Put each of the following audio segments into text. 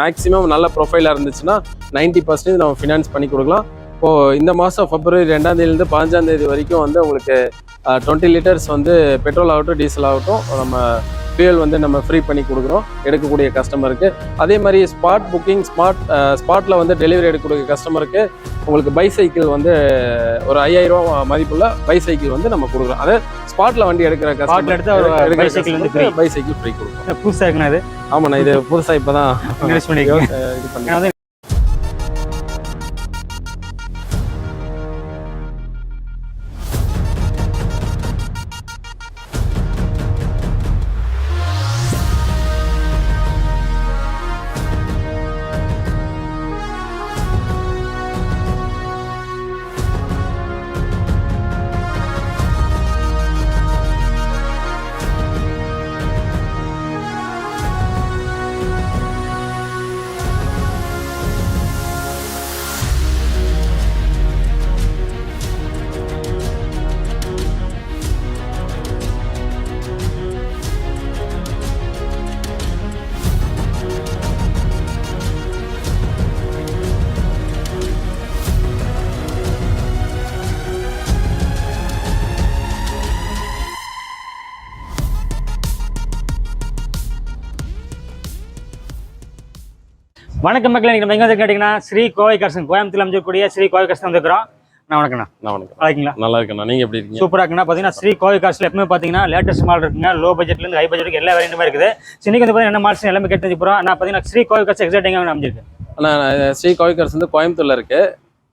Maximum நல்ல ப்ரொஃபைலாக இருந்துச்சுன்னா நைன்ட்டி பர்சன்டேஜ் நம்ம ஃபினான்ஸ் பண்ணி கொடுக்கலாம். இப்போது இந்த மாதம் பிப்ரவரி ரெண்டாம் தேதியிலேருந்து பதினஞ்சாம் தேதி வரைக்கும் வந்து உங்களுக்கு டுவெண்ட்டி லிட்டர்ஸ் வந்து பெட்ரோல் ஆகட்டும் டீசல் ஆகட்டும் நம்ம ஃபியூல் வந்து நம்ம ஃப்ரீ பண்ணி கொடுக்குறோம் எடுக்கக்கூடிய கஸ்டமருக்கு அதே மாதிரி ஸ்பாட் புக்கிங் ஸ்மார்ட் ஸ்பாட்டில் வந்து டெலிவரி எடுக்கக்கூடிய கஸ்டமருக்கு உங்களுக்கு பைசைக்கிள் வந்து ஒரு ஐயாயிரம் ரூபா மதிப்புள்ள பைசைக்கிள் வந்து நம்ம கொடுக்குறோம். அதே ஸ்பாட்டில் வண்டி எடுக்கிற Spotல எடுத்தா bicycle வந்து. பைசைக்கிள் ஃப்ரீ கொடுக்குறோம். புதுசா இருக்குண்ணா இது ஆமாண்ணா இது புதுசாக இப்போ தான் இது பண்ணி வணக்கம் மக்களே நீங்க எங்க கேட்டீங்கன்னா ஸ்ரீ கோவை கரசன் கோயம்புத்தூர்ல அமைஞ்சக்கூடிய ஸ்ரீ கோவை கரசன் வந்துக்கிறோம் நான் வணக்கண்ணா நான் வணக்கம். நல்லா இருக்கீங்களா நல்லா இருக்கேண்ணா நீங்கள் எப்படி இருக்கீங்க? சூப்பரா இருக்குண்ணா. பாத்தீங்கன்னா ஸ்ரீ கோவை காசுல எப்பவுமே பாத்தீங்கன்னா லேட்டஸ்ட் மாடல் இருக்குங்க. லோ பட்ஜெட்ல இருந்து ஹை பட்ஜெட்டுக்கு எல்லா வேரியண்ட்டுமே இருக்குது. இன்னைக்கு வந்து பாத்தீங்கன்னா என்ன மாடல்ஸ் எல்லாமே கேட்டு போறோம். நான் பாத்தீங்கன்னா ஸ்ரீ கோவை காசு எக்ஸைட்டிங்கா அமைஞ்சிருக்கு. நான் ஸ்ரீ கோவிக்கர்ஸ் வந்து கோயம்புத்தூர்ல இருக்கு.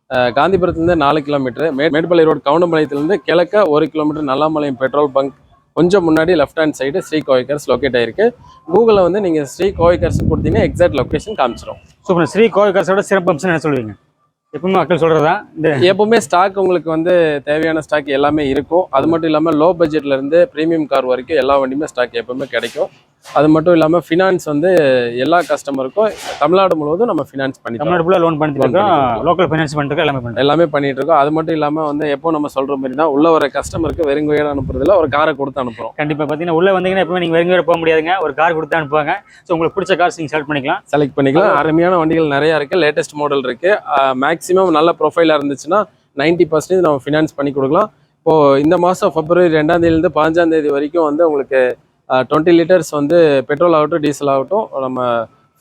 அஹ் காந்திபுரத்துலேருந்து நாலு கிலோமீட்டர் மே மேட்டுப்பாளைய ரோடு கவுண்டம்பாளையத்துலேருந்து கிழக்க ஒரு கிலோமீட்டர் நல்லாம்பாளையம் பெட்ரோல் பங்க் கொஞ்சம் முன்னாடி left hand side Shri Kovaikars locate ஆயிருக்கு. கூகுளில் வந்து நீங்கள் ஸ்ரீ கோவிக்கர்ஸ் கொடுத்தீங்கன்னா எக்ஸாக்ட் லொக்கேஷன் காமிச்சிடும் சூப்பர் ஸ்ரீ கோவை சிறப்பு அம்சம் என்ன சொல்லுவீங்க? எப்பவுமே மக்கள் சொல்றதா? இந்த எப்பவுமே ஸ்டாக் உங்களுக்கு வந்து தேவையான ஸ்டாக் எல்லாமே இருக்கும். அது மட்டும் இல்லாமல் லோ பட்ஜெட்ல இருந்து ப்ரீமியம் கார் வரைக்கும் எல்லா வண்டியுமே ஸ்டாக் எப்பவுமே கிடைக்கும். அது மட்டும் இல்லாமல் ஃபினான்ஸ் வந்து எல்லா கஸ்டமருக்கும் தமிழ்நாடு முழுவதும் நம்ம ஃபினான்ஸ் பண்ணி. தமிழ்நாடு ஃபுல்லாக லோன் பண்ணிட்டு இருக்கோம். லோக்கல் ஃபைனான்ஸ் பண்ணிட்டு எல்லாமே பண்ணுறோம் எல்லாமே பண்ணிட்டு இருக்கோம். அது மட்டும் இல்லாம வந்து எப்போ நம்ம சொல்ற மாதிரி தான் உள்ள வர கஸ்டமருக்கு வெறுங்கையோட அனுப்புறதுல ஒரு காரை கொடுத்து அனுப்புறோம். கண்டிப்பா. பார்த்தீங்கன்னா உள்ள வந்தீங்கன்னா எப்பவுமே நீங்க வெறுங்க போக முடியாதுங்க. ஒரு கார் கொடுத்து அனுப்புவாங்க. ஸோ உங்களுக்கு பிடிச்ச கார்ஸ் நீங்க செலக்ட் பண்ணிக்கலாம். செலக்ட் பண்ணிக்கலாம். அருமையான வண்டிகள் நிறைய இருக்கு. லேட்டஸ்ட் மாடல் இருக்கு. மேக்ஸிமம் நல்ல ப்ரொஃபைலாக இருந்துச்சுன்னா நைன்ட்டி பர்சன்டேஜ் நம்ம ஃபினான்ஸ் பண்ணி கொடுக்கலாம். இப்போ இந்த மாதம் பிப்ரவரி ரெண்டாம் தேதியிலேருந்து பதினஞ்சாம் தேதி வரைக்கும் வந்து உங்களுக்கு டுவெண்ட்டி லிட்டர்ஸ் வந்து பெட்ரோல் ஆகட்டும் டீசல் ஆகட்டும் நம்ம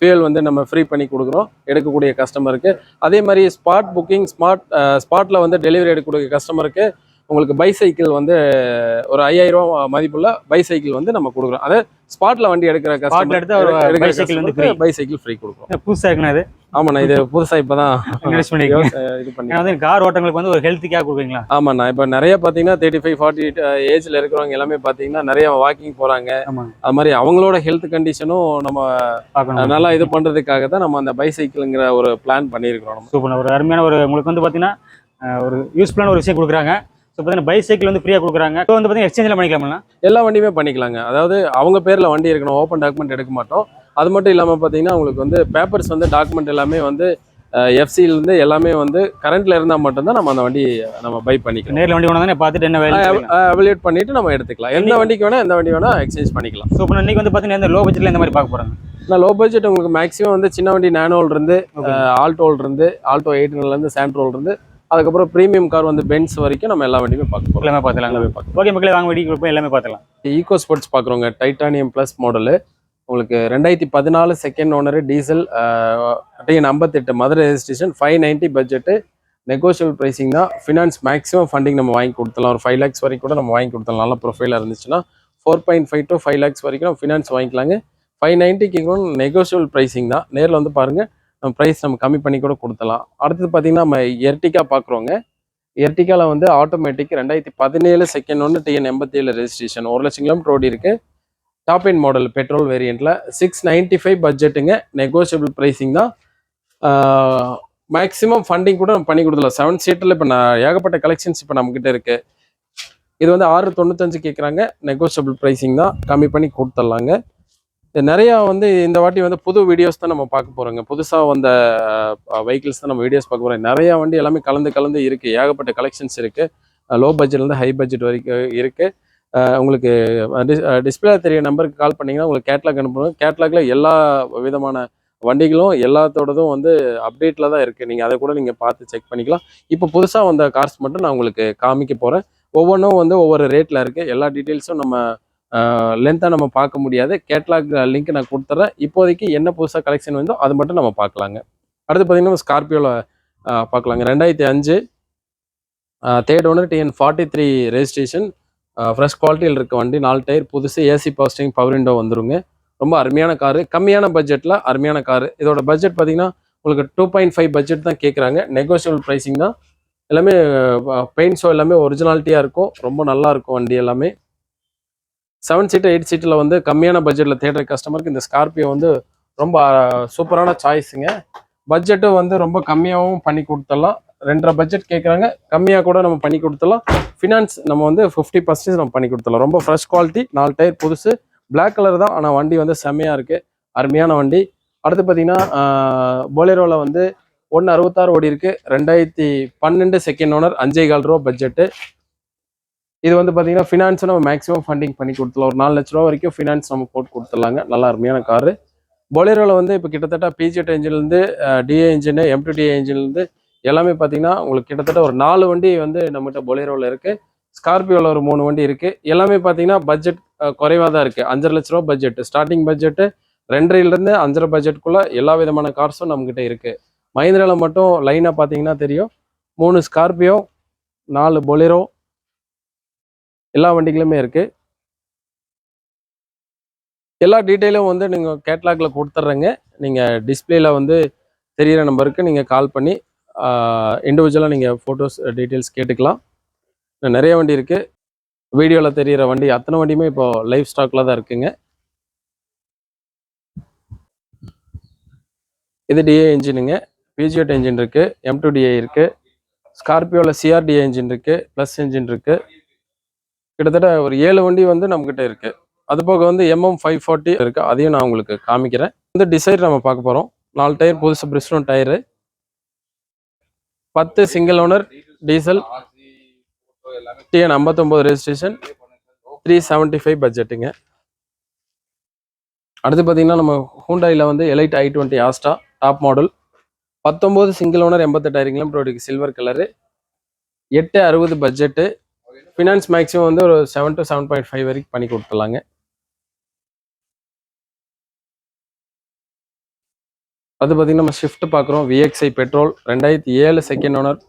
ஃபியூல் வந்து நம்ம ஃப்ரீ பண்ணி கொடுக்குறோம் எடுக்கக்கூடிய கஸ்டமருக்கு அதே மாதிரி ஸ்பாட் புக்கிங் ஸ்மார்ட் ஸ்பாட்டில் வந்து டெலிவரி எடுக்கக்கூடிய கஸ்டமருக்கு உங்களுக்கு பைசைக்கிள் வந்து ஒரு ஐயாயிரம் ரூபா மதிப்புள்ள பைசைக்கிள் வந்து நம்ம கொடுக்குறோம். அதே ஸ்பாட்ல வண்டி எடுக்கிற Spotல எடுத்தா bicycle வந்து. பைசைக்கிள் ஃப்ரீ கொடுக்குறோம். புதுசா இருக்குண்ணா இது. ஆமாண்ணா இது புதுசா இப்பதான் இன்வெஸ்ட் இது பண்ணி வந்து கார் ஓட்டங்களுக்கு வந்து ஒரு ஹெல்த்திக்காக கொடுக்குறீங்களா? ஆமாண்ணா இப்போ நிறைய பார்த்தீங்கன்னா தேர்ட்டி ஃபைவ் ஃபார்ட்டி ஏஜ்ல இருக்கிறவங்க எல்லாமே பார்த்தீங்கன்னா நிறைய வாக்கிங் போறாங்க. அது மாதிரி அவங்களோட ஹெல்த் கண்டிஷனும் நம்ம பார்க்கணும். நல்லா இது பண்றதுக்காக தான் நம்ம அந்த பைசைக்கிள்ங்கிற ஒரு பிளான் பண்ணியிருக்கிறோம் சூப்பர் ஒரு அருமையான ஒரு உங்களுக்கு வந்து பார்த்தீங்கன்னா ஒரு யூஸ்ஃபுல்லான ஒரு விஷயம் கொடுக்குறாங்க. ஸோ பார்த்தீங்கன்னா பைசைக்கிள் வந்து ஃப்ரீயாக கொடுக்குறாங்க. இப்போ வந்து பார்த்தீங்கன்னா எக்ஸ்சேஞ்சில் பண்ணிக்கலாமா எல்லா வண்டியுமே பண்ணிக்கலாங்க. அதாவது அவங்க பேர்ல வண்டி இருக்கணும் ஓப்பன் டாக்குமெண்ட் எடுக்க மாட்டோம். அது மட்டும் இல்லாமல் பார்த்தீங்கன்னா உங்களுக்கு வந்து பேப்பர்ஸ் வந்து டாக்குமெண்ட் எல்லாமே வந்து எஃப்சில இருந்து எல்லாமே வந்து கரண்ட்ல இருந்தால் மட்டும்தான் நம்ம அந்த வண்டி நம்ம பை பண்ணிக்கலாம். நேரில் வண்டி கொண்டு பார்த்துட்டு என்ன வேலை அவலேட் பண்ணிட்டு நம்ம எடுத்துக்கலாம். எந்த வண்டிக்கு வேணா எந்த வண்டி வேணா எக்ஸ்சேஞ்ச் பண்ணிக்கலாம். ஸோ இப்போ இன்னைக்கு வந்து பார்த்தீங்கன்னா லோ பட்ஜெட்டில் இந்த மாதிரி பார்க்க போகிறாங்க நான் லோ பட்ஜெட் உங்களுக்கு மேக்ஸிமம் வந்து சின்ன வண்டி நானோல் இருந்து ஆல்டோல் இருந்து ஆல்டோ எயிட்டின்ல இருந்து சாண்ட்ரோல் இருந்து அதுக்கப்புறம் ப்ரீமியம் கார் வந்து பென்ஸ் வரைக்கும் நம்ம எல்லா வண்டியுமே பார்க்க எல்லாமே பார்த்துலாம் எல்லாமே பார்க்கலாம் ஓகே மக்களே வாங்க வீடியோ போய் எல்லாமே பார்த்துலாம் ஈகோ ஸ்போர்ட்ஸ் பார்க்குறோங்க டைட்டானியம் ப்ளஸ் மாடலு உங்களுக்கு ரெண்டாயிரத்தி பதினாலு செகண்ட் ஓனரு டீசல் டிஎன் ஐம்பத்தெட்டு Madurai registration five ninety budget negotiable pricing தான். ஃபினான்ஸ் மேக்ஸிமம் ஃபண்டிங் நம்ம வாங்கி கொடுத்துலாம் ஒரு ஃபைவ் லேக்ஸ் வரைக்கும் கூட நம்ம வாங்கி கொடுத்தலாம் நல்ல ப்ரொஃபைலாக இருந்துச்சுன்னா four point five to five lakhs வரைக்கும் நம்ம ஃபினான்ஸ் வாங்கிக்கலாங்க. ஃபைவ் நைன்ட்டிக்கு நெகோஷியபிள் ப்ரைசிங் தான். நேரில் வந்து பாருங்கள் ப்ரைஸ் நம்ம கம்மி பண்ணி கூட கொடுத்தலாம் அடுத்தது பார்த்தீங்கன்னா நம்ம எர்டிகா பார்க்குறோங்க எர்டிகாவில் வந்து ஆட்டோமேட்டிக் ரெண்டாயிரத்தி பதினேழு செகண்ட் ஒன்று டிஎன் எண்பத்தி ஏழு ரெஜிஸ்ட்ரேஷன் ஒரு லட்சம் கிலோமீட்டர் ஓடி இருக்கு. டாப் எண்ட் மாடல் பெட்ரோல் வேரியண்ட்டில் சிக்ஸ் நைன்ட்டி ஃபைவ் பட்ஜெட்டுங்க நெகோஷியபிள் ப்ரைஸிங் தான். மேக்ஸிமம் ஃபண்டிங் கூட நம்ம பண்ணி கொடுத்துடலாம். செவன் சீட்டில் இப்போ நான் ஏகப்பட்ட கலெக்ஷன்ஸ் இப்போ நம்மக்கிட்ட இருக்கு. இது வந்து ஆறு தொண்ணூத்தஞ்சு கேட்குறாங்க நெகோஷியபிள் ப்ரைஸிங் தான். கம்மி பண்ணி கொடுத்துட்லாங்க. நிறையா வந்து இந்த வாட்டி வந்து புது வீடியோஸ் தான் நம்ம பார்க்க போகிறோங்க புதுசாக வந்த வெஹிக்கிள்ஸ் தான் நம்ம வீடியோஸ் பார்க்க போகிறோம் நிறையா வண்டி எல்லாமே கலந்து கலந்து இருக்குது ஏகப்பட்ட கலெக்ஷன்ஸ் இருக்குது லோ பட்ஜெட்லேருந்து ஹை பட்ஜெட் வரைக்கும் இருக்குது உங்களுக்கு டிஸ்பிளே தெரிய நம்பருக்கு கால் பண்ணீங்கன்னா உங்களுக்கு கேட்லாக் அனுப்பணும். கேட்லாக்ல எல்லா விதமான வண்டிகளும் எல்லாத்தோடதும் வந்து அப்டேட்டில் தான் இருக்குது நீங்கள் அதை கூட நீங்கள் பார்த்து செக் பண்ணிக்கலாம். இப்போ புதுசாக வந்த கார்ஸ் மட்டும் நான் உங்களுக்கு காமிக்க போகிறேன் ஒவ்வொன்றும் வந்து ஒவ்வொரு ரேட்டில் இருக்குது எல்லா டீட்டெயில்ஸும் நம்ம லென்த்தாக நம்ம பார்க்க முடியாது. கேட்லாக் லிங்க் நான் கொடுத்துட்றேன் இப்போதைக்கு என்ன புதுசாக கலெக்ஷன் வந்தோ அது மட்டும் நம்ம பார்க்கலாங்க. அடுத்து பார்த்தீங்கன்னா ஸ்கார்பியோவில் பார்க்கலாங்க. ரெண்டாயிரத்தி அஞ்சு third owner TN forty three registration fresh குவாலிட்டியில் இருக்க வண்டி நாலு டயர் புதுசு ஏசி பாஸ்டிங் பவர் விண்டோ வந்துருங்க. ரொம்ப அருமையான காரு. கம்மியான பட்ஜெட்டில் அருமையான காரு. இதோட பட்ஜெட் பார்த்தீங்கன்னா உங்களுக்கு டூ பாயிண்ட் ஃபைவ் பட்ஜெட் தான் கேட்குறாங்க. நெகோஷியபிள் ப்ரைஸிங் தான். எல்லாமே பெயிண்ட்ஸோ எல்லாமே ஒரிஜினாலிட்டியாக இருக்கும். ரொம்ப நல்லா இருக்கும் வண்டி எல்லாமே. செவன் சீட்டு எயிட் சீட்டில் வந்து கம்மியான பட்ஜெட்டில் தேடுற கஸ்டமருக்கு இந்த ஸ்கார்பியோ வந்து ரொம்ப சூப்பரான சாய்ஸுங்க பட்ஜெட்டும் வந்து ரொம்ப கம்மியாகவும் பண்ணி கொடுத்துடலாம். ரெண்டரை பட்ஜெட் கேட்குறாங்க கம்மியாக கூட நம்ம பண்ணி கொடுத்துடலாம். ஃபினான்ஸ் நம்ம வந்து ஃபிஃப்டி பர்சன்டேஜ் நம்ம பண்ணி கொடுத்துடலாம். ரொம்ப ஃப்ரெஷ் குவாலிட்டி நாலு டயர் புதுசு. பிளாக் கலர் தான் ஆனால் வண்டி வந்து செம்மையாக இருக்குது அருமையான வண்டி. அடுத்து பார்த்தீங்கன்னா போலேரோவில் வந்து ஒன்று அறுபத்தாறு ஓடி இருக்குது ரெண்டாயிரத்தி பன்னெண்டு செகண்ட் ஓனர் அஞ்சே கால் ரூபா பட்ஜெட்டு இது வந்து பார்த்தீங்கன்னா ஃபினான்ஸை நம்ம மேக்ஸிமம் ஃபண்டிங் பண்ணி கொடுத்துடலாம். ஒரு நாலு லட்ச ரூபா வரைக்கும் ஃபினான்ஸ் நம்ம போட்டு கொடுத்துடலாங்க. நல்லா அருமையான காரு பொலேரோவில் வந்து இப்போ கிட்டத்தட்ட பிஜெட் இன்ஜின்லேருந்து டிஏ இன்ஜின் எம்டி டிஏ இன்ஜின்லேருந்து எல்லாமே பார்த்தீங்கன்னா உங்களுக்கு கிட்டத்தட்ட ஒரு நாலு வண்டி வந்து நம்மகிட்ட பொலேரோவில் இருக்குது ஸ்கார்பியோவில் ஒரு மூணு வண்டி இருக்குது எல்லாமே பார்த்தீங்கன்னா பட்ஜெட் குறைவாக தான் இருக்குது அஞ்சரை லட்ச ரூபா பட்ஜெட் ஸ்டார்டிங் பட்ஜெட்டு ரெண்டரைலேருந்து அஞ்சரை பட்ஜெட்டுக்குள்ளே எல்லா விதமான கார்ஸும் நம்மக்கிட்ட இருக்குது மஹிந்திராவில் மட்டும் லைனாக பார்த்தீங்கன்னா தெரியும். மூணு ஸ்கார்பியோ நாலு பொலேரோ எல்லா வண்டிகளுமே இருக்குது எல்லா டீட்டெயிலும் வந்து நீங்கள் கேட்லாக்ல கொடுத்துட்றேங்க நீங்கள் டிஸ்பிளேல வந்து தெரியிற நம்பருக்கு நீங்கள் கால் பண்ணி இண்டிவிஜுவலாக நீங்கள் ஃபோட்டோஸ் டீட்டெயில்ஸ் கேட்டுக்கலாம். நிறைய வண்டி இருக்குது வீடியோவில் தெரியிற வண்டி அத்தனை வண்டியுமே இப்போ லைவ் ஸ்டாக்கில் தான் இருக்குங்க. இது டிஏ இன்ஜினுங்க பிஜிஎட் இன்ஜின் இருக்குது எம் டூ டிஏ இருக்குது ஸ்கார்பியோவில் சிஆர்டிஏ இன்ஜின் இருக்குது ப்ளஸ் இன்ஜின் இருக்குது கிட்டத்தட்ட ஒரு ஏழு வண்டி வந்து நம்மக்கிட்ட இருக்குது அது போக வந்து எம்எம் ஃபைவ் ஃபார்ட்டி இருக்குது அதையும் நான் உங்களுக்கு காமிக்கிறேன். இந்த டிசைட் நம்ம பார்க்க போகிறோம் நாலு டயர் புதுசு பிரிஸ்டோன் டயரு பத்து சிங்கிள் ஓனர் டீசல் டிஎன் ஐம்பத்தொம்போது ரெஜிஸ்ட்ரேஷன் த்ரீ செவன்ட்டி ஃபைவ் பட்ஜெட்டுங்க அடுத்து பார்த்தீங்கன்னா நம்ம ஹூண்டாயில் வந்து elite I twenty asta top model பத்தொம்போது சிங்கிள் ஓனர் எண்பத்தெட்டாயிரம் கிலோமீட்டர் சில்வர் கலரு எட்டு அறுபது பட்ஜெட்டு ஃபினான்ஸ் மேக்ஸிமம் வந்து ஒரு seven to seven point five வரைக்கும் பண்ணி கொடுத்துடலாங்க. அது பார்த்தீங்கன்னா நம்ம ஷிஃப்ட் பார்க்குறோம் விஎக்ஸ்ஐ பெட்ரோல் ரெண்டாயிரத்தி ஏழு second owner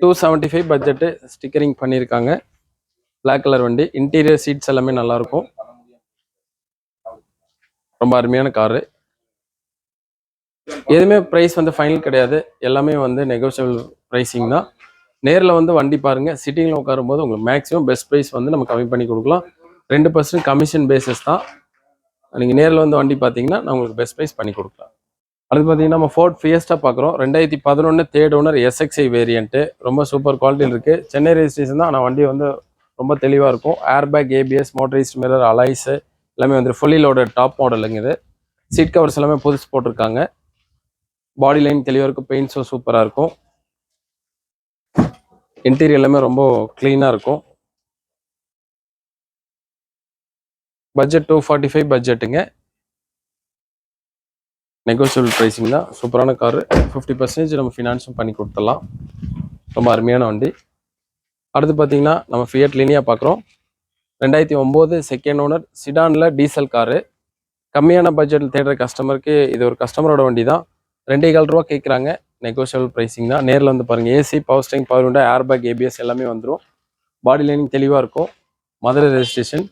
two seventy five budget stickering பண்ணியிருக்காங்க பிளாக் கலர் வண்டி இன்டீரியர் சீட்ஸ் எல்லாமே நல்லாயிருக்கும். ரொம்ப அருமையான காரு. எதுவுமே ப்ரைஸ் வந்து ஃபைனல் கிடையாது. எல்லாமே வந்து நெகோசியபிள் ப்ரைஸிங் தான். நேரில் வந்து வண்டி பாருங்க. சிட்டிங்கில் உட்காரும்போது உங்களுக்கு மேக்ஸிமம் பெஸ்ட் ப்ரைஸ் வந்து நம்ம கம்மி பண்ணி கொடுக்கலாம். ரெண்டு பர்சன்ட் கமிஷன் பேசிஸ் தான். நீங்கள் நேரில் வந்து வண்டி பார்த்தீங்கன்னா நான் உங்களுக்கு பெஸ்ட் ப்ரைஸ் பண்ணி கொடுக்கலாம். அடுத்து பார்த்தீங்கன்னா நம்ம ஃபோர்ட் ஃபியஸ்டா பார்க்குறோம் ரெண்டாயிரத்தி பதினொன்று third owner S X I variant ரொம்ப சூப்பர் குவாலிட்டியில் இருக்குது சென்னை ரெஜிஸ்ட்ரேஷன் தான். ஆனால் வண்டி வந்து ரொம்ப தெளிவாக இருக்கும். Airbag ABS motorised mirror alloys எல்லாமே வந்து ஃபுல்லி லோடட் டாப் மாடலுங்க இது. சீட் கவர்ஸ் எல்லாமே புதுசு போட்டிருக்காங்க. பாடி லைன் தெளிவாக இருக்கும் பெயிண்ட்ஸும் சூப்பராக இருக்கும். இன்டீரியர் எல்லாமே ரொம்ப க்ளீனாக இருக்கும். பட்ஜெட் டூ ஃபார்ட்டி ஃபைவ் பட்ஜெட்டுங்க நெகோசியபிள் ப்ரைஸிங் தான் சூப்பரான காரு ஃபிஃப்டி பர்சன்டேஜ் நம்ம ஃபினான்ஸும் பண்ணி கொடுத்துடலாம். ரொம்ப அருமையான வண்டி. அடுத்து பார்த்தீங்கன்னா நம்ம ஃபியட் லீனியாக பார்க்குறோம் ரெண்டாயிரத்தி ஒம்பது செகண்ட் ஓனர் சிடானில் டீசல் காரு கம்மியான பட்ஜெட்டில் தேடுற கஸ்டமருக்கு இது ஒரு கஸ்டமரோட வண்டி தான். ரெண்டே கால் ரூபா கேட்குறாங்க நெகோஷியபிள் ப்ரைஸிங் தான். நேரில் வந்து பாருங்கள் AC power steering power window airbag ABS எல்லாமே வந்துடும் பாடி லைனிங் தெளிவாக இருக்கும். மதுரை ரெஜிஸ்ட்ரேஷன்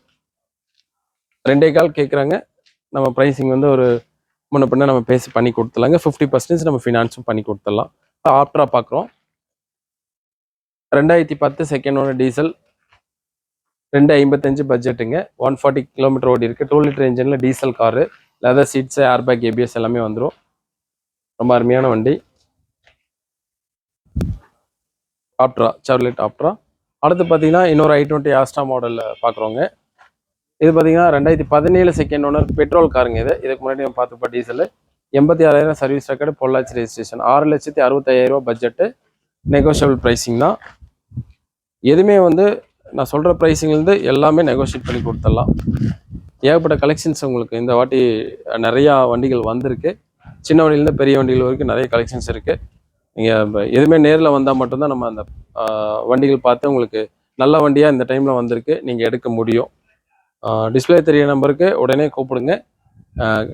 ரெண்டே கால் கேட்குறாங்க நம்ம ப்ரைஸிங் வந்து ஒரு முன்ன பின்ன நம்ம பேசி பண்ணி கொடுத்துலாங்க ஃபிஃப்டி பர்சன்டேஜ் நம்ம ஃபினான்ஸும் பண்ணி கொடுத்துடலாம். ஆப்டராக பார்க்குறோம். ரெண்டாயிரத்தி பத்து செகண்ட் ஒன்று டீசல் ரெண்டு ஐம்பத்தஞ்சு பட்ஜெட்டுங்க ஒன் ஃபார்ட்டி கிலோமீட்டர் ஓடி இருக்குது டூ லிட்டர் இன்ஜினில் diesel car leather seats airbag ABS எல்லாமே வந்துடும் ரொம்ப அருமையான வண்டி. ஆப்ட்ரா சார்லெட் ஆப்ட்ரா அடுத்து பார்த்தீங்கன்னா இன்னொரு ஐ டுவெண்ட்டி ஆஸ்டா மாடலில் பார்க்குறோங்க இது பார்த்தீங்கன்னா ரெண்டாயிரத்தி பதினேழு செகண்ட் ஓனர் பெட்ரோல் காருங்க இது. இதுக்கு முன்னாடி நம்ம பார்த்துப்பா டீசல் எண்பத்தி ஆறாயிரம் சர்வீஸ் ரெக்கார்டு பொள்ளாச்சி ரெஜிஸ்ட்ரேஷன் ஆறு லட்சத்தி அறுபத்தாயிரம் ரூபா பட்ஜெட்டு நெகோஷியபிள் ப்ரைஸிங் தான். எதுவுமே வந்து நான் சொல்கிற ப்ரைஸிங்லேருந்து எல்லாமே நெகோஷியேட் பண்ணி கொடுத்துடலாம். ஏகப்பட்ட கலெக்ஷன்ஸ் உங்களுக்கு இந்த வாட்டி நிறையா வண்டிகள் வந்திருக்கு. சின்ன வண்டியிலேருந்து பெரிய வண்டிகள் வரைக்கும் நிறைய கலெக்ஷன்ஸ் இருக்குது நீங்கள் எதுவுமே நேரில் வந்தால் மட்டும்தான் நம்ம அந்த வண்டிகள் பார்த்து உங்களுக்கு நல்ல வண்டியாக இந்த டைமில் வந்திருக்கு நீங்கள் எடுக்க முடியும். டிஸ்பிளே தெரிய நம்பருக்கு உடனே கூப்பிடுங்க.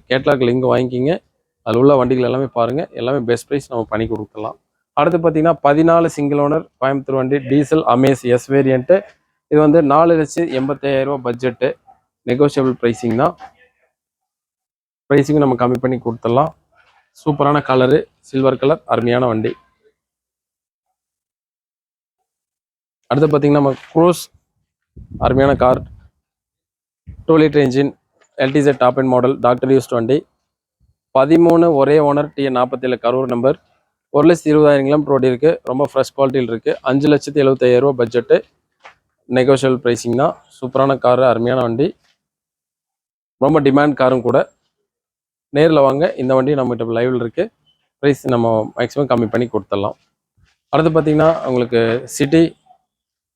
கேட்லாக் லிங்க் வாங்கிக்கிங்க. அதில் உள்ள வண்டிகள் எல்லாமே பாருங்கள் எல்லாமே பெஸ்ட் ப்ரைஸ் நம்ம பண்ணி கொடுக்கலாம். அடுத்து பார்த்தீங்கன்னா பதினாலு சிங்கிள் ஓனர் கோயம்புத்தூர் வண்டி டீசல் அமேஸ் எஸ் வேரியண்ட்டு இது வந்து நாலு லட்சம் எண்பத்தாயிரம் பட்ஜெட்டு நெகோஷியபிள் ப்ரைஸிங் தான். ப்ரைஸிங்கும் நம்ம கம்மி பண்ணி கொடுத்துடலாம். சூப்பரான கலரு சில்வர் கலர் அருமையான வண்டி. அடுத்து பார்த்தீங்கன்னா நம்ம க்ரூஸ் அருமையான car two litre engine LTZ top end model doctor used வண்டி. பதிமூணு ஒரே ஓனர் டிஎன் நாற்பத்தேழு கரூர் நம்பர் ஒரு லட்சத்தி இருபதாயிரம் கிலோமீட்டர் ஓடி ரொம்ப ஃப்ரெஷ் குவாலிட்டியில் இருக்குது அஞ்சு லட்சத்தி எழுபத்தாயிரம் பட்ஜெட்டு நெகோஷியல் ப்ரைஸிங் தான். சூப்பரான காரு அருமையான வண்டி. ரொம்ப டிமாண்ட் காரும் கூட. நேரில் வாங்க. இந்த வண்டி நம்மகிட்ட லைவில் இருக்குது ப்ரைஸ் நம்ம மேக்ஸிமம் கம்மி பண்ணி கொடுத்துடலாம். அடுத்து பார்த்தீங்கன்னா உங்களுக்கு City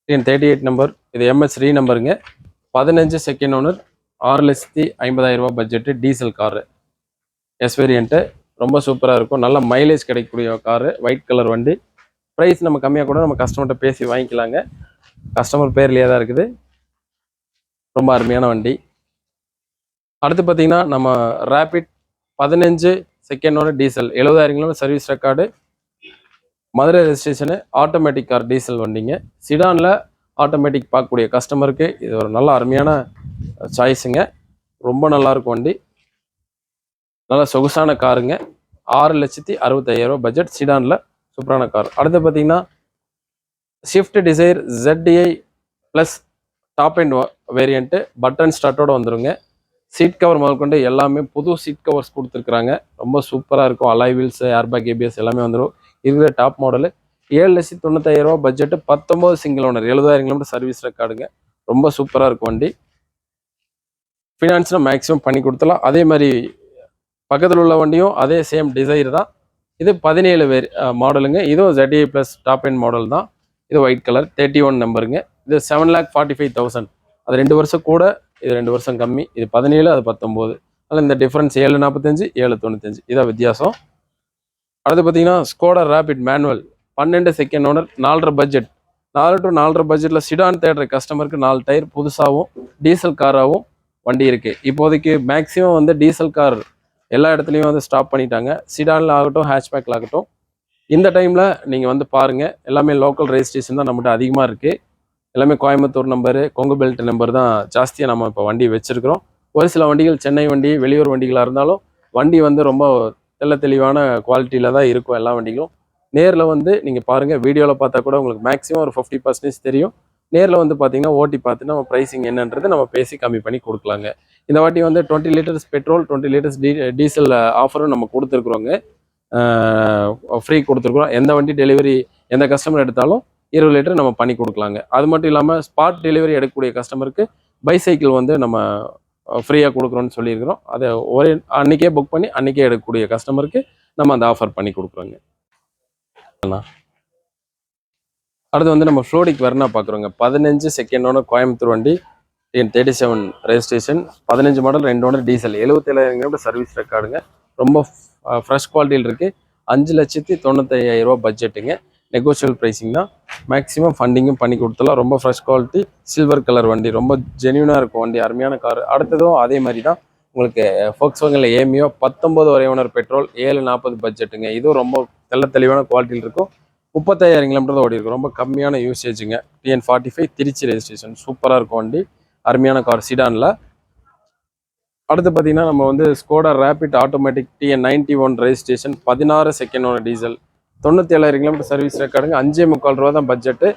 TN thirty eight number இது எம்எஸ் ரீ நம்பருங்க பதினஞ்சு செகண்ட் ஓனர் ஆறு லட்சத்தி ஐம்பதாயிரம் budget diesel car S variant ரொம்ப சூப்பராக இருக்கும். நல்ல மைலேஜ் கிடைக்கக்கூடிய காரு ஒயிட் கலர் வண்டி. ப்ரைஸ் நம்ம கம்மியாக கூட நம்ம கஸ்டமர்கிட்ட பேசி வாங்கிக்கலாங்க. கஸ்டமர் பேர்லேயே தான் இருக்குது. ரொம்ப அருமையான வண்டி. அடுத்து பார்த்தீங்கன்னா நம்ம ரேபிட் பதினஞ்சு செகண்டோட டீசல் எழுபதாயிரம் kilometre service record. Madurai registration automatic car diesel வண்டிங்க. சிடானில் ஆட்டோமேட்டிக் பார்க்கக்கூடிய கஸ்டமருக்கு இது ஒரு நல்ல அருமையான சாய்ஸுங்க ரொம்ப நல்லா இருக்கும் வண்டி. நல்ல சொகுசான காருங்க. ஆறு லட்சத்தி அறுபத்தையாயிரம் பட்ஜெட் சிடானில் சூப்பரான கார். அடுத்து பார்த்தீங்கன்னா Swift Dzire ZDI plus top end variant button ஸ்டார்ட்டோட வந்துருங்க. சீட் கவர் முதற்கொண்டு எல்லாமே புது சீட் கவர்ஸ் கொடுத்துருக்குறாங்க. ரொம்ப சூப்பராக இருக்கும். அலாய் வீல்ஸ் ஏர்பேக் ஏபிஎஸ் எல்லாமே வந்துடும் இருக்கிற டாப் மாடலு ஏழு லட்சத்தி தொண்ணூத்தாயிரம் ரூபா பட்ஜெட்டு பத்தொம்போது சிங்கிள் ஓனர் எழுபதாயிரம் கிலோமீட்டர் சர்வீஸ் ரெக்கார்டுங்க ரொம்ப சூப்பராக இருக்கும் வண்டி. ஃபினான்ஸில் மேக்ஸிமம் பண்ணி கொடுத்துலாம் அதே மாதிரி பக்கத்தில் உள்ள வண்டியும் அதே சேம் டிசைர் தான். இது பதினேழு வேர் மாடலுங்க இதுவும் ZA plus top end model தான். இது ஒயிட் கலர் தேர்ட்டி ஒன் நம்பருங்க இது seven lakh forty five thousand அது ரெண்டு வருஷம் கூட இது ரெண்டு வருஷம் கம்மி இது பதினேழு அது பத்தொம்போது. அதில் இந்த டிஃப்ரென்ஸ் ஏழு நாற்பத்தஞ்சு ஏழு தொண்ணூத்தஞ்சு. இதான் வித்தியாசம். அடுத்து பார்த்தீங்கன்னா ஸ்கோடா ரேபிட் மேனுவல் பன்னெண்டு செகண்ட் ஓனர் நாலரை பட்ஜெட் நாலு டு நாலரை பட்ஜெட்டில் சிடான் தேடுற கஸ்டமருக்கு நாலு டயர் புதுசாகவும் டீசல் காராகவும் வண்டி இருக்குது இப்போதைக்கு மேக்ஸிமம் வந்து டீசல் கார் எல்லா இடத்துலையும் வந்து ஸ்டாப் பண்ணிட்டாங்க. சிடானில் ஆகட்டும் ஹேஷ்பேக்கில் ஆகட்டும். இந்த டைமில் நீங்கள் வந்து பாருங்கள் எல்லாமே லோக்கல் ரெஜிஸ்ட்ரேஷன் தான் நம்மகிட்ட அதிகமாக இருக்குது எல்லாமே Coimbatore number Kongu belt number தான் ஜாஸ்தியாக நம்ம இப்போ வண்டி வச்சுருக்கிறோம். ஒரு சில வண்டிகள் சென்னை வண்டி வெளியூர் வண்டிகளாக இருந்தாலும் வண்டி வந்து ரொம்ப தெல்ல தெளிவான குவாலிட்டியில் தான் இருக்கும் எல்லா வண்டிகளும். நேரில் வந்து நீங்கள் பாருங்கள் வீடியோவில் பார்த்தா கூட உங்களுக்கு மேக்ஸிமம் ஒரு ஃபிஃப்டி பர்சன்டேஜ் தெரியும். நேரில் வந்து பார்த்தீங்கன்னா ஓட்டி பார்த்து நம்ம ப்ரைஸிங் என்னன்றது நம்ம பேசி கம்மி பண்ணி கொடுக்கலாங்க. இந்த வாட்டி வந்து twenty litres petrol twenty litres tea diesel ஆஃபரும் நம்ம கொடுத்துருக்குறோங்க. ஃப்ரீ கொடுத்துருக்குறோம். எந்த வண்டி டெலிவரி எந்த கஸ்டமர் எடுத்தாலும் இருபது லிட்டர் நம்ம பண்ணி கொடுக்கலாங்க. அது மட்டும் இல்லாமல் ஸ்பாட் டெலிவரி எடுக்கக்கூடிய கஸ்டமருக்கு பைசைக்கிள் வந்து நம்ம ஃப்ரீயாக கொடுக்குறோன்னு சொல்லியிருக்கிறோம். அதை ஒரே அன்றைக்கே புக் பண்ணி அன்றைக்கே எடுக்கக்கூடிய கஸ்டமருக்கு நம்ம அந்த ஆஃபர் பண்ணி கொடுக்குறோங்க. அடுத்து வந்து நம்ம ஃப்ளோடிக் வரணா பார்க்குறோங்க. பதினஞ்சு செகண்டோட கோயம்புத்தூர் வண்டி என் தேர்ட்டி செவன் ரெஜிஸ்ட்ரேஷன் பதினஞ்சு மாடல் ரெண்டு ஓனர் டீசல் எழுபத்தேழாயிரம் கிலோமீட்டர் சர்வீஸ் ரெக்கார்டுங்க ரொம்ப ஃப்ரெஷ் குவாலிட்டியில் இருக்குது அஞ்சு லட்சத்தி தொண்ணூத்தையாயிரம் ரூபா பட்ஜெட்டுங்க நெகோஷியல் ப்ரைஸிங் தான் மேக்ஸிமம் ஃபண்டிங்கும் பண்ணி கொடுத்துலாம் ரொம்ப ஃப்ரெஷ் குவாலிட்டி சில்வர் கலர் வண்டி. ரொம்ப ஜென்யூனாக இருக்கும் வண்டி. அருமையான கார் அடுத்ததும் அதே மாதிரி தான். உங்களுக்கு ஃபோக்ஸ் வாகனில் ஏமியோ பத்தொம்பது வரை ஓனர் பெட்ரோல் ஏழு நாற்பது பட்ஜெட்டுங்க இதுவும் ரொம்ப தெல்ல தெளிவான குவாலிட்டியில் இருக்கும். முப்பத்தாயிரம் கிலோமீட்டர் தான் ஓடி இருக்கும் ரொம்ப கம்மியான யூசேஜுங்க TN forty five Trichy registration சூப்பராக இருக்கும் வண்டி. அருமையான கார் சிடானில் அடுத்து பார்த்தீங்கன்னா நம்ம வந்து Skoda Rapid automatic TN ninety one registration பதினாறு செகண்ட் ஒன்று டீசல் தொண்ணூற்றி ஏழாயிரம் கிலோமீட்டர் சர்வீஸ் ரெக்கார்டுங்க அஞ்சே முக்கால் ரூபா தான் பட்ஜெட்டு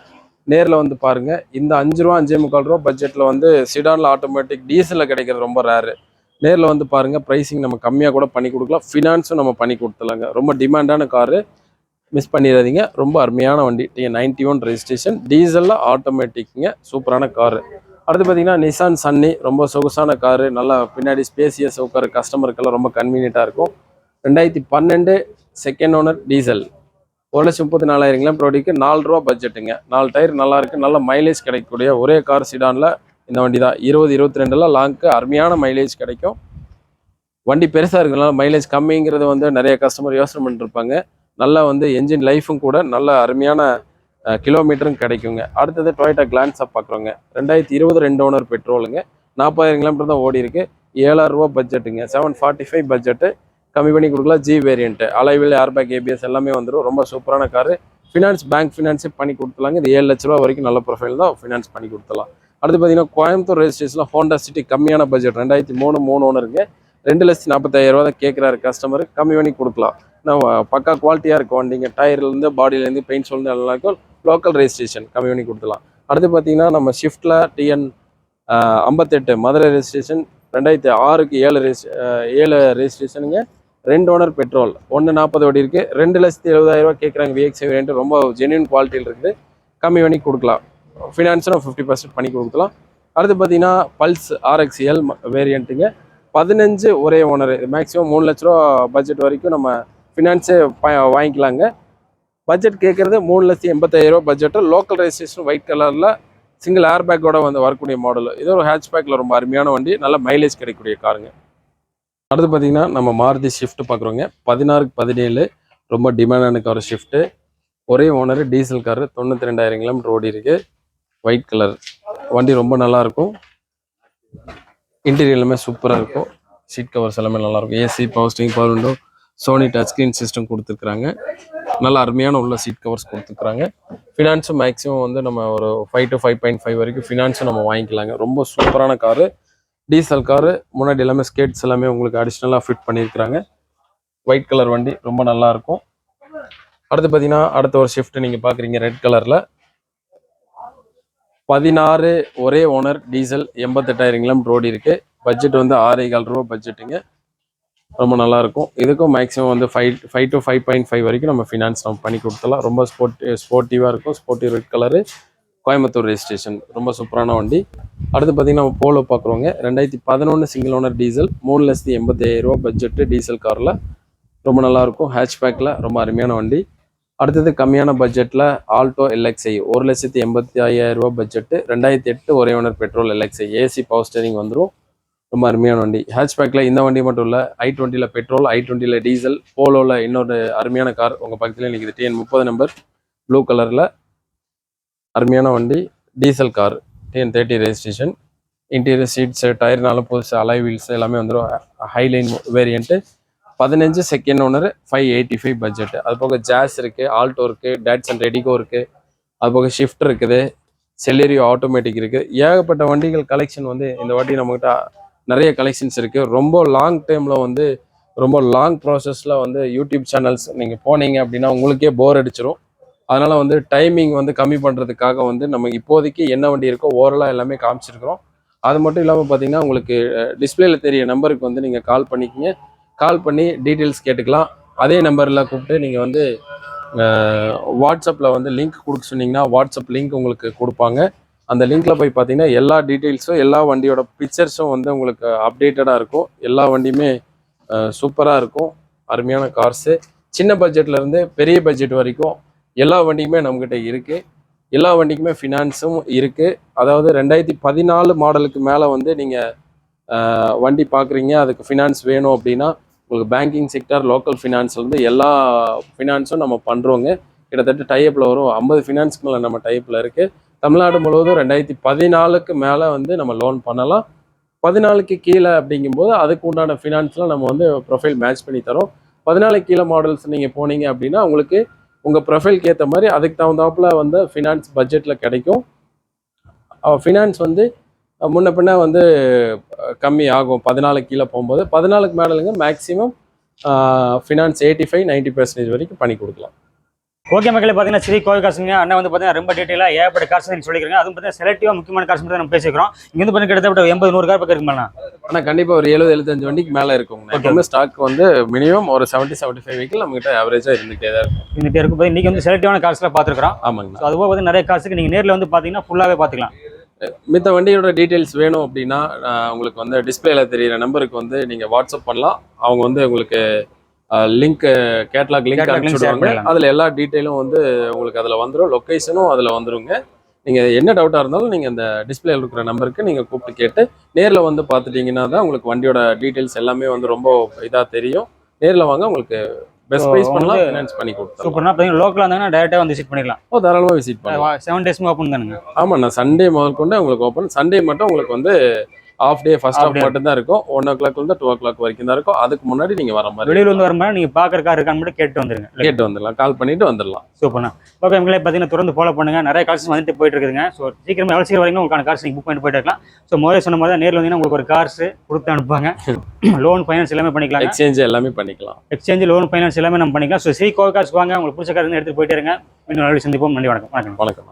நேரில் வந்து பாருங்கள் இந்த அஞ்சு ரூபா அஞ்சே முக்கால் ரூபா பட்ஜெட்டில் வந்து சிடானில் ஆட்டோமேட்டிக் டீசலில் கிடைக்கிறது ரொம்ப ரேரு நேரில் வந்து பாருங்கள் ப்ரைஸிங் நம்ம கம்மியாக கூட பண்ணி கொடுக்கலாம். ஃபினான்ஸும் நம்ம பண்ணி கொடுத்துலாங்க ரொம்ப டிமாண்டான காரு மிஸ் பண்ணிடாதீங்க. ரொம்ப அருமையான வண்டி. T N ninety one registration டீசலில் ஆட்டோமேட்டிக்குங்க சூப்பரான காரு அடுத்து பார்த்தீங்கன்னா நிசான் சன்னி ரொம்ப சொகுசான காரு நல்லா பின்னாடி ஸ்பேசியஸ் உட்காரு கஸ்டமருக்கெல்லாம் ரொம்ப கன்வீனியண்ட்டாக இருக்கும். ரெண்டாயிரத்தி பன்னெண்டு செகண்ட் ஓனர் டீசல் ஒரு லட்சம் முப்பத்தி நாலாயிரம் கிலோமீட்டர் ஓடிக்கு நாலு ரூபா பட்ஜெட்டுங்க நாலு டயர் நல்லா இருக்கு. நல்ல மைலேஜ் கிடைக்கக்கூடிய ஒரே கார் சிடானில் இந்த வண்டி தான் இருபது இருபத்தி ரெண்டுலாம் லாங்க்கு அருமையான மைலேஜ் கிடைக்கும். வண்டி பெருசாக இருக்கிறதுனால மைலேஜ் கம்மிங்கிறது வந்து நிறைய கஸ்டமர் யோசனை பண்ணிருப்பாங்க. நல்லா வந்து என்ஜின் லைஃபும் கூட நல்ல அருமையான கிலோமீட்டரும் கிடைக்குங்க. அடுத்தது டொயேட்டா கிளான்ஸாக பார்க்குறோங்க ரெண்டாயிரத்தி இருபது ரெண்டு ஓனர் பெட்ரோலுங்க. நாற்பதாயிரம் கிலோமீட்டர் தான் ஓடி இருக்கு ஏழாயிரம் ரூபா பட்ஜெட்டுங்க செவன் ஃபார்ட்டி ஃபைவ் பட்ஜெட்டு கம்மி பண்ணி கொடுக்கலாம். ஜி வேரியன்ட்டு அலைவில் ஏர்பேக் ஏபிஎஸ் எல்லாமே வந்துடும் ரொம்ப சூப்பரான காரு. ஃபினான்ஸ் பேங்க் ஃபினான்ஸே பண்ணி கொடுத்துலாங்க இது ஏழு லட்ச ரூபா வரைக்கும் நல்ல ப்ரொஃபைல் தான். ஃபினான்ஸ் பண்ணி கொடுத்துலாம் அடுத்து பார்த்தீங்கன்னா கோயம்புத்தூர் ரெஜிஸ்ட்ரேஷனில் ஹோண்டா சிட்டி கம்மியான பட்ஜெட் ரெண்டாயிரத்தி மூணு மூணு ஒன்று இருக்குது ரெண்டு லட்சத்தி நாற்பத்தாயிரம் ரூபா தான் கேட்குறாரு கஸ்டமர் கம்மி பண்ணி கொடுக்கலாம். நம்ம பக்கா குவாலிட்டியாக இருக்கும். வண்டிங்க டயர்லேருந்து பாடியிலேருந்து பெயிண்ட்ஸ்லேருந்து எல்லாம் இருக்கும் லோக்கல் ரெஜிஸ்ட்ரேஷன் கம்மி பண்ணி கொடுத்துலாம் அடுத்து பார்த்தீங்கன்னா நம்ம ஷிஃப்ட்டில் டிஎன் ஐம்பத்தெட்டு மதுரை ரெஜிஸ்ட்ரேஷன் ரெண்டாயிரத்தி ஆறுக்கு ஏழு ரெஜி ஏழு ரெஜிஸ்ட்ரேஷனுங்க ரெண்டு ஓனர் பெட்ரோல் ஒன்று நாற்பது ஓடி இருக்குது ரெண்டு லட்சத்தி எழுபதாயிரம் ரூபா கேட்குறாங்க விஎக்ஸ் வேரியன்ட் ரொம்ப ஜென்யூன் குவாலிட்டியில் இருக்குது. கம்மி பண்ணி கொடுக்கலாம். ஃபினான்ஸும் ஃபிஃப்டி பர்சன்ட் பண்ணி கொடுக்கலாம். அடுத்து பார்த்தீங்கன்னா பல்ஸ் ஆர்எக்ஸ்எல் வேரியண்ட்டுங்க பதினஞ்சு ஒரே ஓனர். மேக்ஸிமம் மூணு லட்ச ரூபா பட்ஜெட் வரைக்கும் நம்ம ஃபினான்ஸே வாங்கிக்கலாங்க. பட்ஜெட் கேட்குறது மூணு லட்சத்தி எண்பத்தாயிரம் ரூபா பட்ஜெட்டு லோக்கல் ரெஜிஸ்ட்ரேஷன் ஒயிட் கலரில் சிங்கிள் ஏர் பேக்கோட வந்து வரக்கூடிய மாடல் இது ஒரு ஹேட்ச் பேக்கில் ரொம்ப அருமையான வண்டி. நல்ல மைலேஜ் கிடைக்கக்கூடிய காருங்க அடுத்து பார்த்தீங்கன்னா நம்ம மாருதி ஷிஃப்ட் பார்க்குறோங்க பதினாறுக்கு பதினேழு ரொம்ப டிமாண்டான கார் ஷிஃப்ட்டு ஒரே ஓனர் டீசல் காரு தொண்ணூற்றி ரெண்டாயிரம் கிலோமீட்டர் ஓடி இருக்கு. ஒயிட் கலர் வண்டி ரொம்ப நல்லா இருக்கும் இன்டீரியர் எல்லாமே சூப்பராக இருக்கும். சீட் கவர்ஸ் எல்லாமே நல்லா இருக்கும் AC power steering power window Sony touch screen system கொடுத்துருக்குறாங்க. நல்ல அருமையான உள்ள சீட் கவர்ஸ் கொடுத்துருக்குறாங்க. ஃபினான்ஸும் மேக்ஸிமம் வந்து நம்ம ஒரு five to five point five வரைக்கும் ஃபினான்ஸும் நம்ம வாங்கிக்கலாங்க. ரொம்ப சூப்பரான காரு டீசல் காரு முன்னாடி எல்லாமே ஸ்கேட்ஸ் எல்லாமே உங்களுக்கு அடிஷ்னலாக ஃபிட் பண்ணியிருக்கிறாங்க. ஒயிட் கலர் வண்டி ரொம்ப நல்லா இருக்கும். அடுத்து பார்த்தீங்கன்னா அடுத்த ஒரு ஷிஃப்ட் நீங்கள் பார்க்குறீங்க ரெட் கலரில் பதினாறு ஒரே ஓனர் டீசல் எண்பத்தெட்டாயிரம் கிலோமீட்டர் ரோடு இருக்குது பட்ஜெட் வந்து ஆறே கால் ரூபா பட்ஜெட்டுங்க ரொம்ப நல்லாயிருக்கும் இதுக்கும் மேக்ஸிமம் வந்து five five to five point five வரைக்கும் நம்ம ஃபினான்ஸ் நம்ம பண்ணி கொடுத்துலாம் ரொம்ப ஸ்போர்ட் ஸ்போர்ட்டிவாக இருக்கும். Sportive red colour Coimbatore registration ரொம்ப சூப்பரான வண்டி. அடுத்து பார்த்தீங்கன்னா நம்ம போலோ பார்க்குறோங்க ரெண்டாயிரத்தி பதினொன்று சிங்கிள் ஓனர் டீசல் மூணு லட்சத்தி எண்பத்தி பட்ஜெட்டு டீசல் காரில் ரொம்ப நல்லா இருக்கும் பேக்கில் ரொம்ப அருமையான வண்டி. அடுத்தது கம்மியான பட்ஜெட்டில் ஆல்டோ எல்எக்ஸ்ஐ ஒரு லட்சத்தி எண்பத்தி ஐயாயிரம் ரூபா பட்ஜெட்டு ரெண்டாயிரத்தி எட்டு ஒரே owner petrol LXI AC power steering வந்துடும் ரொம்ப அருமையான வண்டி. ஹேட்ச்பேக்கில் இந்த வண்டி மட்டும் இல்லை ஐ டுவெண்ட்டியில் பெட்ரோல் ஐ டுவெண்ட்டியில் டீசல் போலோவில் இன்னொரு அருமையான கார் உங்கள் பக்கத்தில் நிற்கிது டிஎன் முப்பது நம்பர் ப்ளூ கலரில் அருமையான வண்டி diesel car TN thirty registration interior seats டயர்னாலும் புதுசு அலை வீல்ஸ் எல்லாமே வந்துடும் ஹைலைன் வேரியண்ட்டு பதினஞ்சு second owner five eighty five budget அது போக ஜாஸ் இருக்குது ஆல்டோ இருக்குது டேட்ஸ் அண்ட் ரெடிகோ இருக்குது அது போக ஷிஃப்ட் இருக்குது செல்லரி ஆட்டோமேட்டிக் இருக்குது ஏகப்பட்ட வண்டிகள் கலெக்ஷன் வந்து இந்த வாட்டி நம்மகிட்ட நிறைய கலெக்ஷன்ஸ் இருக்குது ரொம்ப லாங் டைமில் வந்து ரொம்ப லாங் ப்ராசஸில் வந்து யூடியூப் சேனல்ஸ் நீங்கள் போனீங்க அப்படின்னா உங்களுக்கே போர் அடிச்சிடும் அதனால் வந்து டைமிங் வந்து கம்மி பண்ணுறதுக்காக வந்து நம்ம இப்போதைக்கு என்ன வண்டி இருக்கோ ஓரலாக எல்லாமே காமிச்சிருக்கிறோம். அது மட்டும் இல்லாமல் பார்த்தீங்கன்னா உங்களுக்கு டிஸ்பிளேல தெரிய நம்பருக்கு வந்து நீங்கள் கால் பண்ணிக்கிங்க. கால் பண்ணி டீட்டெயில்ஸ் கேட்டுக்கலாம். அதே நம்பரில் கூப்பிட்டு நீங்கள் வந்து வாட்ஸ்அப்பில் வந்து லிங்க் கொடுக்க சொன்னீங்கன்னா வாட்ஸ்அப் லிங்க் உங்களுக்கு கொடுப்பாங்க. அந்த லிங்கில் போய் பார்த்தீங்கன்னா எல்லா டீட்டெயில்ஸும் எல்லா வண்டியோட பிக்சர்ஸும் வந்து உங்களுக்கு அப்டேட்டடாக இருக்கும். எல்லா வண்டியுமே சூப்பராக இருக்கும். அருமையான கார்ஸு சின்ன பட்ஜெட்லேருந்து பெரிய பட்ஜெட் வரைக்கும் எல்லா வண்டியுமே நம்மக்கிட்ட இருக்குது எல்லா வண்டிக்குமே ஃபினான்ஸும் இருக்குது அதாவது ரெண்டாயிரத்தி பதினாலு மாடலுக்கு மேலே வந்து நீங்கள் வண்டி பார்க்குறீங்க அதுக்கு ஃபினான்ஸ் வேணும் அப்படின்னா உங்களுக்கு பேங்கிங் செக்டர் லோக்கல் ஃபினான்ஸ்லேருந்து எல்லா ஃபினான்ஸும் நம்ம பண்ணுறோங்க கிட்டத்தட்ட டைப்பில் வரும். ஐம்பது ஃபினான்ஸ்க்கு மேலே நம்ம டைப்பில் இருக்குது தமிழ்நாடு முழுவதும் ரெண்டாயிரத்தி பதினாலுக்கு மேலே வந்து நம்ம லோன் பண்ணலாம். பதினாலுக்கு கீழே அப்படிங்கும்போது அதுக்கு உண்டான ஃபினான்ஸ்லாம் நம்ம வந்து ப்ரொஃபைல் மேட்ச் பண்ணி தரோம். பதினாலுக்கு கீழே மாடல்ஸ் நீங்கள் போனீங்க அப்படின்னா உங்களுக்கு உங்கள் ப்ரொஃபைல்க்கு ஏற்ற மாதிரி அதுக்கு தகுந்தாப்புல வந்து ஃபினான்ஸ் பட்ஜெட்டில் கிடைக்கும். ஃபினான்ஸ் வந்து முன்ன பின்ன வந்து கம்மி ஆகும். பதினாலுக்கு கீழே போகும்போது பதினாலுக்கு மேடலுங்க maximum finance eighty five ninety percentage வரைக்கும் பண்ணி கொடுக்கலாம். ஓகே மக்களே பார்த்தீங்கன்னா ஸ்ரீ கோவில் காசுங்க. அண்ணன் வந்து பார்த்தீங்கன்னா ரொம்ப டீட்டெயிலாக ஏகப்பட்ட காசு நீங்கள் சொல்லிக்கிறீங்க அதுவும் பார்த்தீங்கன்னா செலக்டிவாக முக்கியமான காசு மட்டும் தான் நம்ம பேசிக்கிறோம். இங்கே வந்து பார்த்தீங்கன்னா கிட்டத்தட்ட எண்பது நூறு கார் பக்கம் இருக்குமாண்ணா ஆனால் கண்டிப்பாக ஒரு எழுபது எழுபத்தஞ்சு வண்டிக்கு மேலே இருக்குங்க எப்பவுமே ஸ்டாக் வந்து மினிமம் ஒரு செவன்ட்டி செவன்ட்டி ஃபைவ் வெஹிக்கிள் நம்மகிட்ட ஆவரேஜாக இருந்துகிட்டே தான் இருக்கும். இருந்துகிட்டே இருக்கும் போது இன்றைக்கி வந்து செலக்டிவான காசுலாம் பார்த்துருக்கோம் ஆமாங்கண்ணா ஸோ அதுபோக வந்து நிறைய காசுக்கு நீங்கள் நேரில் வந்து பார்த்தீங்கன்னா ஃபுல்லாகவே பார்த்துக்கலாம் மித்த வண்டியோட டீட்டெயில்ஸ் வேணும் அப்படின்னா உங்களுக்கு வந்து டிஸ்பிளேல தெரியிற நம்பருக்கு வந்து நீங்கள் வாட்ஸ்அப் பண்ணலாம். அவங்க வந்து உங்களுக்கு லிங்க் கேட்லாக் லிங்க் அனுப்பிச்சுடுவாங்க. அதில் எல்லா டீட்டெயிலும் வந்து உங்களுக்கு அதில் வந்துடும் லொக்கேஷனும் அதில் வந்துருங்க. நீங்கள் என்ன டவுட்டாக இருந்தாலும் நீங்கள் இந்த டிஸ்பிளேல இருக்கிற நம்பருக்கு நீங்கள் கூப்பிட்டு கேட்டு நேரில் வந்து பார்த்துட்டீங்கன்னா தான் உங்களுக்கு வண்டியோட டீட்டெயில்ஸ் எல்லாமே வந்து ரொம்ப இதாக தெரியும். நேரில் வாங்க உங்களுக்கு பெஸ்ட் ப்ரைஸ் பண்ணலாம் ஃபினான்ஸ் பண்ணி கொடுத்துருவோம் சூப்பர்னா பார்த்தீங்கன்னா லோக்கலாக இருந்தாங்கன்னா டேரெக்டாக வந்து விசிட் பண்ணிக்கலாம். ஓ தாராளமாக விசிட் பண்ணலாம். செவன் டேஸ்மே ஓப்பன் தானுங்க. ஆமாண்ணா சண்டே முதல் கொண்டு உங்களுக்கு ஓப்பன் சண்டே மட்டும் உங்களுக்கு வந்து ஆஃப் டே ஃபர்ஸ்ட் ஆஃப். மட்டும் தான் இருக்கும். ஒன் ஓ கிளாக் வந்து டூ ஓ கிளாக் வரைக்கும் தான் இருக்கும். அதுக்கு முன்னாடி நீங்கள் வர மாதிரி வெளியூர் வந்து வரும்போது நீங்கள் பார்க்குற கார் இருக்கான்னு மட்டும் கேட்டு வந்துருங்க. கேட்டு வந்துடலாம். கால் பண்ணிட்டு வந்துடலாம். சூப்பர்ண்ணா ஓகே உங்களே பார்த்தீங்கன்னா தொடர்ந்து ஃபாலோ பண்ணுங்க. நிறைய கார்ஸ் வந்துட்டு போயிட்டு இருக்குதுங்க ஸோ சீக்கிரமா எவ்வளோ சீக்கிரம் வரைக்கும் உங்களுக்கான கார்ஸ் நீங்கள் புக் பண்ணிட்டு போயிட்டு இருக்கலாம். ஸோ முதல்ல சொன்ன மாதிரி தான் நேரில் வந்தீங்கன்னா உங்களுக்கு ஒரு கார்ஸ் கொடுத்து அனுப்புவாங்க. லோன் ஃபைனான்ஸ் எல்லாமே பண்ணிக்கலாம் எக்ஸ்சேஞ்ச் எல்லாமே பண்ணிக்கலாம். எக்ஸ்சேஞ்ச் லோன் ஃபைனான்ஸ் எல்லாமே நம்ம பண்ணிக்கலாம். ஸோ ஸ்ரீ கோல் கார்ஸ் வாங்க. உங்களுக்கு பிடிச்ச கார் எடுத்துட்டு போயிட்டே இருங்க. நல்ல சந்திப்போம். நன்றி வணக்கம். வணக்கம். வணக்கம்.